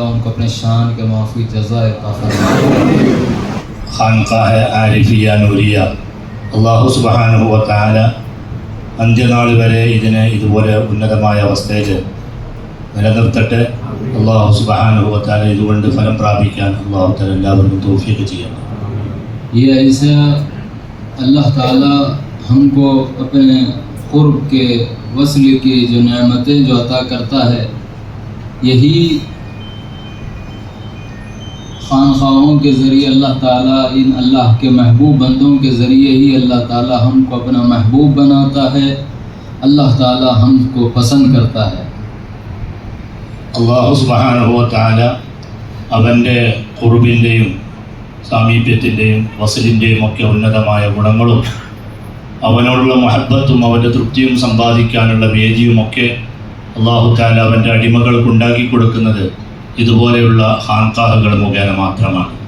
اللہ ان کو اپنے شان کے معافی جزاف خانقاہ عارفیہ نوریہ اللہ سبحان ہو تعالیٰ اندر عید بولے اندمایہ وسطیج ہے اللہ سبحان تعالیٰ فنم پراپیک کیا اللہ تعالیٰ توفیق کیا یہ ایسا اللہ تعالی ہم کو اپنے قرب کے وصل کی جو نعمتیں جو عطا کرتا ہے یہی خانخواہوں کے ذریعے اللہ تعالیٰ ان اللہ کے محبوب بندوں کے ذریعے ہی اللہ تعالیٰ ہم کو اپنا محبوب بناتا ہے اللہ تعالیٰ ہم کو پسند کرتا ہے اللہ سبحانہ و تعالیٰ کڑبیم سامیپیم وسیل گڑھ محبت ترپیم سمپادان بجیا اللہ تعالیٰ കൊടുക്കുന്നത് ഇതുപോലെയുള്ള ഹാൻകാഹുകൾ മുഖേന മാത്രമാണ്